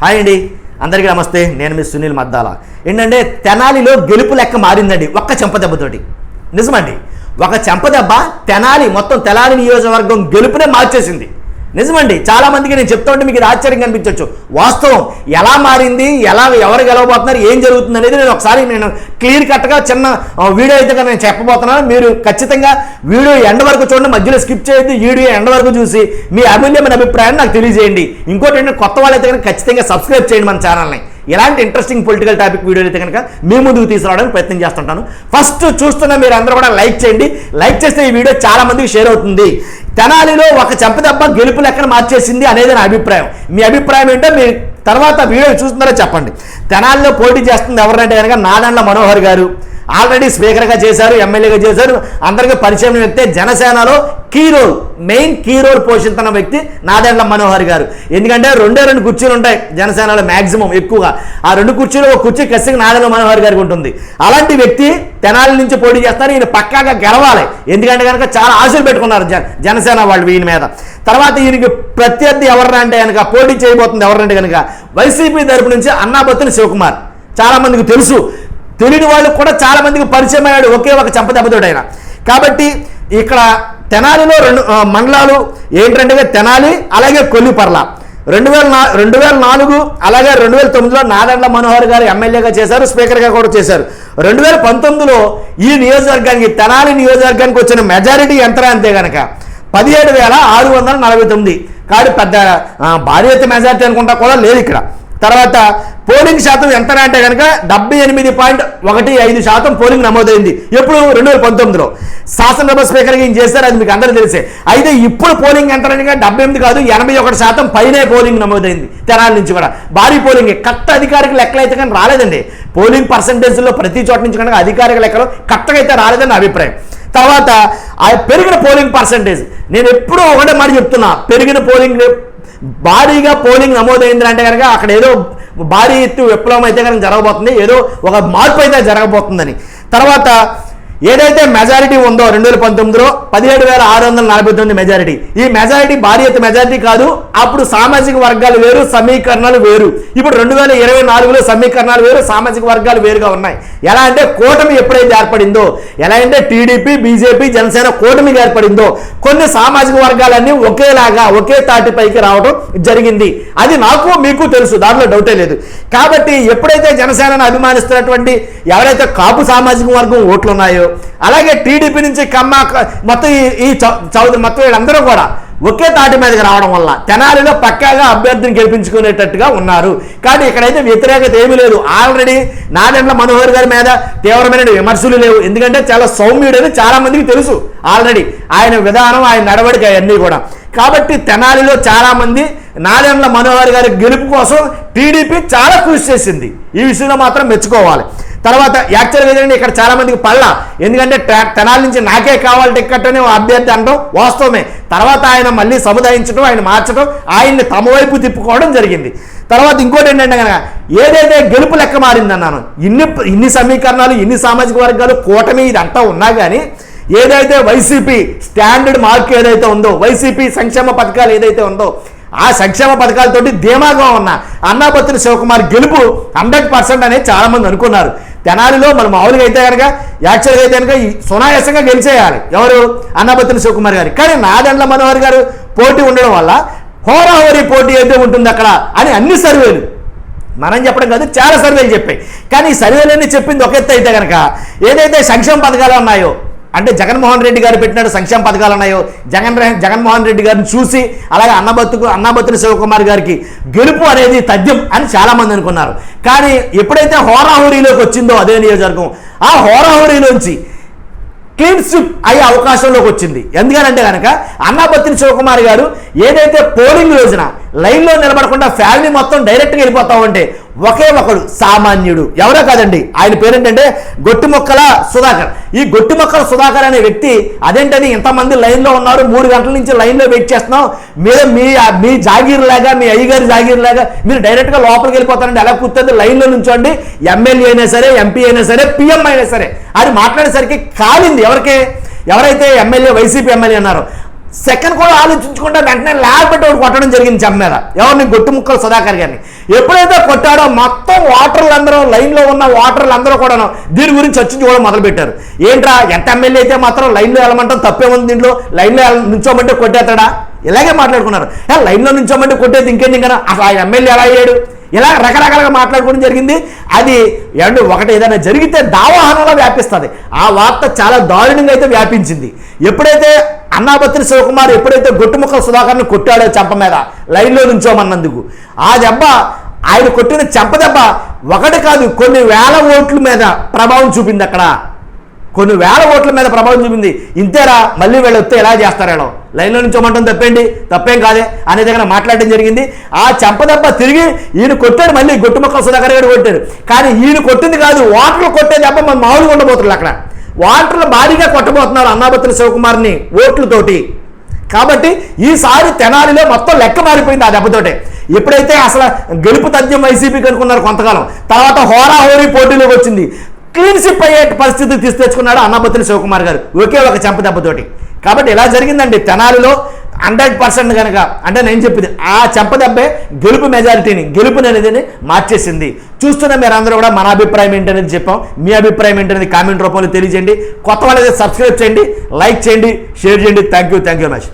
Hi అండి. అందరికీ నమస్తే. నేను మీ సునీల్ మద్దాల. ఏంటంటే తెనాలిలో గెలుపు లెక్క మారిందండి ఒక్క చెంపదెబ్బతోటి నిజమండి. ఒక చెంపదెబ్బ తెనాలి మొత్తం తెనాలి నియోజకవర్గం గెలుపునే మార్చేసింది. నిజమండి చాలా మందికి నేను చెప్తా ఉంటే మీకు ఇది ఆశ్చర్యం కనిపించవచ్చు వాస్తవం ఎలా మారింది ఎలా ఎవరు గెలవబోతున్నారు ఏం జరుగుతుంది అనేది నేను ఒకసారి నేను క్లియర్ కట్గా చిన్న వీడియో అయితే నేను చెప్పబోతున్నాను. మీరు ఖచ్చితంగా వీడియో ఎండ వరకు చూడండి మధ్యలో స్కిప్ చేయొద్దు వీడియో ఎండ వరకు చూసి మీ అమూల్యమైన అభిప్రాయాన్ని నాకు తెలియజేయండి. ఇంకోటి కొత్త వాళ్ళైతే కనుక ఖచ్చితంగా సబ్స్క్రైబ్ చేయండి మన ఛానల్ని. ఇలాంటి ఇంట్రెస్టింగ్ పొలిటికల్ టాపిక్ వీడియోలు అయితే కనుక మీ ముందుకు తీసుకురావడానికి ప్రయత్నం చేస్తుంటాను. ఫస్ట్ చూస్తున్న మీరు అందరూ కూడా లైక్ చేయండి. లైక్ చేస్తే ఈ వీడియో చాలా మందికి షేర్ అవుతుంది. తెనాలిలో ఒక చెంపదెబ్బ గెలుపు లెక్కన మార్చేసింది అనేది నా అభిప్రాయం. మీ అభిప్రాయం ఏంటో మీ తర్వాత వీడియో చూస్తున్నారో చెప్పండి. తెనాలిలో పోటీ చేస్తుంది ఎవరంటే కనుక నాదండ్ల మనోహర్ గారు. ఆల్రెడీ స్పీకర్గా చేశారు ఎమ్మెల్యేగా చేశారు. అందరికీ పరిచయం వ్యక్తి జనసేనలో key role main key role పోషిస్తున్న వ్యక్తి నాదెండ్ల మనోహర్ గారు. ఎందుకంటే రెండే రెండు కుర్చీలు ఉంటాయి జనసేనలో మ్యాక్సిమం ఎక్కువగా. ఆ రెండు కుర్చీలు ఒక కుర్చీ ఖచ్చితంగా నాదెండ్ల మనోహర్ గారికి ఉంటుంది. అలాంటి వ్యక్తి తెనాలి నుంచి పోటీ చేస్తారు ఈయన పక్కాగా గెలవాలి. ఎందుకంటే కనుక చాలా ఆశలు పెట్టుకున్నారు జన జనసేన వాళ్ళు ఈయన మీద. తర్వాత ఈయనకి ప్రత్యర్థి ఎవరన్నా అంటే కనుక పోటీ చేయబోతుంది ఎవరంటే కనుక వైసీపీ తరపు నుంచి అన్నాబత్తుని శివకుమార్. చాలామందికి తెలుసు తెలియని వాళ్ళు కూడా చాలా మందికి పరిచయం అయ్యాడు ఒకే ఒక చెంపదెబ్బతోడు ఆయన కాబట్టి ఇక్కడ తెనాలిలో రెండు మండలాలు ఏంటంటే తెనాలి అలాగే కొల్లిపర్ల. రెండు వేల నా రెండు వేల నాలుగు అలాగే రెండు వేల తొమ్మిదిలో నారాయణ మనోహర్ గారు ఎమ్మెల్యేగా చేశారు స్పీకర్గా కూడా చేశారు. రెండు వేల పంతొమ్మిదిలో ఈ నియోజకవర్గానికి తెనాలి నియోజకవర్గానికి వచ్చిన మెజారిటీ ఎంత అంతే కనుక పదిహేడు వేల ఆరు వందల నలభై తొమ్మిది. కాదు పెద్ద భారీ మెజారిటీ అనుకుంటా కూడా లేదు ఇక్కడ. తర్వాత పోలింగ్ శాతం ఎంత అంటే కనుక డెబ్బై ఎనిమిది పాయింట్ ఒకటి ఐదు శాతం పోలింగ్ నమోదైంది. ఎప్పుడు? రెండు వేల పంతొమ్మిదిలో. శాసనసభ స్పీకర్గా ఈయన చేశారు? అది మీకు అందరూ తెలిసే. అయితే ఇప్పుడు పోలింగ్ ఎంత అనగా డెబ్బై ఎనిమిది కాదు ఎనభై ఒకటి శాతం పైనే పోలింగ్ నమోదైంది తెనాల నుంచి కూడా. భారీ పోలింగ్. కట్ట అధికారిక లెక్కలు అయితే కానీ రాలేదండి. పోలింగ్ పర్సంటేజ్లో ప్రతి చోట నుంచి కనుక అధికారిక లెక్కలు కట్టగా అయితే రాలేదని అభిప్రాయం. తర్వాత ఆ పెరిగిన పోలింగ్ పర్సంటేజ్. నేను ఎప్పుడూ ఒకటే మాట చెప్తున్నా పెరిగిన పోలింగ్ భారీగా పోలింగ్ నమోదైంది అంటే కనుక అక్కడ ఏదో భారీ ఎత్తు విప్లవం అయితే కనుక జరగబోతుంది ఏదో ఒక మార్పు అయితే జరగబోతుందని. తర్వాత ఏదైతే మెజారిటీ ఉందో రెండు వేల పంతొమ్మిదిలో పదిహేడు వేల ఆరు వందల నలభై తొమ్మిది మెజారిటీ ఈ మెజారిటీ భారీ ఎత్తు మెజారిటీ కాదు అప్పుడు సామాజిక వర్గాలు వేరు సమీకరణాలు వేరు. ఇప్పుడు రెండు వేల ఇరవై నాలుగులో సమీకరణాలు వేరు సామాజిక వర్గాలు వేరుగా ఉన్నాయి. ఎలా అంటే కూటమి ఎప్పుడైతే ఏర్పడిందో ఎలా అంటే టీడీపీ బీజేపీ జనసేన కూటమిగా ఏర్పడిందో కొన్ని సామాజిక వర్గాలన్నీ ఒకేలాగా ఒకే తాటిపైకి రావడం జరిగింది. అది నాకు మీకు తెలుసు దాంట్లో డౌటే లేదు. కాబట్టి ఎప్పుడైతే జనసేనను అభిమానిస్తున్నటువంటి ఎవరైతే కాపు సామాజిక వర్గం ఓట్లు ఉన్నాయో అలాగే టీడీపీ నుంచి కమ్మ మొత్తం ఈ- ఈ చౌ- చౌదరి మొత్తం వీళ్ళందరూ కూడా ఒకే తాటి మీదకి రావడం వల్ల తెనాలిలో పక్కాగా అభ్యర్థిని గెలిపించుకునేటట్టుగా ఉన్నారు. కానీ ఇక్కడైతే వ్యతిరేకత ఏమీ లేదు. ఆల్రెడీ నాదెండ్ల మనోహర్ గారి మీద తీవ్రమైన విమర్శలు లేవు. ఎందుకంటే చాలా సౌమ్యుడని చాలా మందికి తెలుసు ఆల్రెడీ. ఆయన విధానం ఆయన నడవడిక అవన్నీ కూడా. కాబట్టి తెనాలిలో చాలామంది నాదెండ్ల మనోహర్ గారి గెలుపు కోసం టీడీపీ చాలా కృషి చేసింది. ఈ విషయంలో మాత్రం మెచ్చుకోవాలి. తర్వాత యాక్చువల్గా ఏంటంటే ఇక్కడ చాలా మందికి పళ్ళ. ఎందుకంటే తెనాల నుంచి నాకే కావాలి టిక్కెట్ అని అభ్యర్థి అనడం వాస్తవమే. తర్వాత ఆయన మళ్ళీ సముదాయించడం ఆయన మార్చడం ఆయన్ని తమ వైపు తిప్పుకోవడం జరిగింది. తర్వాత ఇంకోటి ఏంటంటే కనుక ఏదైతే గెలుపు లెక్క మారిందన్నాను ఇన్ని ఇన్ని సమీకరణాలు ఇన్ని సామాజిక వర్గాలు కూటమి ఇదంతా ఉన్నా కానీ ఏదైతే వైసీపీ స్టాండర్డ్ మార్క్ ఏదైతే ఉందో వైసీపీ సంక్షేమ పథకాలు ఏదైతే ఉందో ఆ సంక్షేమ పథకాలతోటి ధీమాగా ఉన్న అన్నాపత్రి శివకుమార్ గెలుపు హండ్రెడ్ పర్సెంట్ అనేది చాలామంది అనుకున్నారు. తెనాలిలో మనం మామూలుగా అయితే కనుక యాక్చువల్గా అయితే కనుక ఈ సునాయాసంగా గెలిచేయాలి. ఎవరు? అన్నాపత్రి శివకుమార్ గారు. కానీ నాదండ్ల మనోహర్ గారు పోటీ ఉండడం వల్ల హోరాహోరీ పోటీ అయితే ఉంటుంది అక్కడ అని అన్ని సర్వేలు. మనం చెప్పడం కాదు చాలా సర్వేలు చెప్పాయి. కానీ ఈ సర్వేలన్నీ చెప్పింది ఒక ఎత్తు అయితే కనుక ఏదైతే సంక్షేమ పథకాలు ఉన్నాయో అంటే జగన్మోహన్ రెడ్డి గారు పెట్టినట్టు సంక్షేమ పథకాలు ఉన్నాయో జగన్ జగన్మోహన్ రెడ్డి గారిని చూసి అలాగే అన్నబత్తుకు అన్నబత్తుని శివకుమార్ గారికి గెలుపు అనేది తథ్యం అని చాలామంది అనుకున్నారు. కానీ ఎప్పుడైతే హోరాహోరీలోకి వచ్చిందో అదే నియోజకవర్గం ఆ హోరాహోరీలోంచి క్లీన్ స్విప్ అయ్యే అవకాశంలోకి వచ్చింది. ఎందుకనంటే కనుక అన్నాపత్రి శివకుమార్ గారు ఏదైతే పోలింగ్ రోజున లైన్లో నిలబడకుండా ఫ్యామిలీ మొత్తం డైరెక్ట్గా వెళ్ళిపోతామంటే ఒకే ఒకడు సామాన్యుడు. ఎవరో కాదండి. ఆయన పేరేంటంటే గొట్టి మొక్కల సుధాకర్. ఈ గొట్టి మొక్కల సుధాకర్ అనే వ్యక్తి అదేంటని ఇంతమంది లైన్లో ఉన్నారు. మూడు గంటల నుంచి లైన్లో వెయిట్ చేస్తున్నాం. మీరు మీ మీ జాగీర్ లాగా మీ అయ్యగారి జాగీర్ లాగా మీరు డైరెక్ట్గా లోపలికి వెళ్ళిపోతారండి. అలా కూర్చొని లైన్లో నుంచోండి. ఎమ్మెల్యే అయినా సరే ఎంపీ అయినా సరే పిఎం అయినా సరే. అది మాట్లాడేసరికి కాలింది ఎవరికి? ఎవరైతే ఎమ్మెల్యే వైసీపీ ఎమ్మెల్యే అన్నారో సెకండ్ కూడా ఆలోచించుకుంటే వెంటనే ల్యాబ్ పెట్టి ఒకటి కొట్టడం జరిగింది చెమ్మ మీద. ఎవరిని గొట్టు ముక్కలు సుధాకర్ గారిని. ఎప్పుడైతే కొట్టాడో మొత్తం వాటర్లు అందరూ లైన్లో ఉన్న వాటర్లు అందరూ కూడా దీని గురించి వచ్చి చూడడం మొదలుపెట్టారు. ఏంట్రా ఎంత ఎమ్మెల్యే అయితే మాత్రం లైన్లో వెళ్ళమంటాం తప్పే ఉంది దీంట్లో? లైన్లో నుంచోమంటే కొట్టేస్తాడా? ఇలాగే మాట్లాడుకున్నారు. లైన్లో నుంచోమంటే కొట్టేది ఇంకేంటి కదా అసలు ఆ ఎమ్మెల్యే ఎలా అయ్యాడు? ఇలా రకరకాలుగా మాట్లాడుకోవడం జరిగింది. అది ఏమంటే ఒకటి ఏదైనా జరిగితే దావాహనంలో వ్యాపిస్తుంది. ఆ వార్త చాలా దారుణంగా అయితే వ్యాపించింది. ఎప్పుడైతే అన్నాపత్రి శివకుమార్ ఎప్పుడైతే గొట్టుముక్కల సుధాకర్ని కొట్టాడో చెంప మీద లైన్లో నుంచోమన్నందుకు. ఆ దెబ్బ ఆయన కొట్టిన చెంప దెబ్బ ఒకటి కాదు కొన్ని వేల ఓట్ల మీద ప్రభావం చూపింది అక్కడ. కొన్ని వేల ఓట్ల మీద ప్రభావం చూపింది. ఇంతేరా మళ్ళీ వీళ్ళు వస్తే ఎలా చేస్తారేడో లైన్లో నుంచోమంటాం తప్పేండి తప్పేం కాదే అనే దగ్గర మాట్లాడడం జరిగింది. ఆ చెంపదెబ్బ తిరిగి ఈయన కొట్టాడు మళ్ళీ గొట్టుముక్కల సుధాకర్ గారు కొట్టాడు కానీ ఈయన కొట్టింది కాదు ఓటర్లు కొట్టే దెబ్బ మన మామూలుగా ఉండబోతున్నారు అక్కడ. ఓటర్లు భారీగా కొట్టబోతున్నారు అన్నాపత్రి శివకుమార్ని ఓట్లతోటి. కాబట్టి ఈసారి తెనాలిలో మొత్తం లెక్క మారిపోయింది ఆ దెబ్బతోటే. ఎప్పుడైతే అసలు గెలుపు తథ్యం వైసీపీకి అనుకున్నారు కొంతకాలం తర్వాత హోరాహోరీ పోటీలోకి వచ్చింది. క్లీన్షిప్ అయ్యే పరిస్థితి తీసుకొచ్చుకున్నాడు అన్నపత్రి శివకుమార్ గారు ఒకే ఒక చెంప దెబ్బతోటి. కాబట్టి ఇలా జరిగిందండి తెనాలిలో హండ్రెడ్ పర్సెంట్ కనుక అంటే నేను చెప్పింది ఆ చెంపదెబ్బే గెలుపు మెజారిటీని గెలుపుని అనేది మార్చేసింది. చూస్తున్న మీరందరూ కూడా మన అభిప్రాయం ఏంటనేది చెప్పాం. మీ అభిప్రాయం ఏంటనేది కామెంట్ రూపంలో తెలియజేయండి. కొత్త వాళ్ళైతే సబ్స్క్రైబ్ చేయండి లైక్ చేయండి షేర్ చేయండి. Thank you thank you much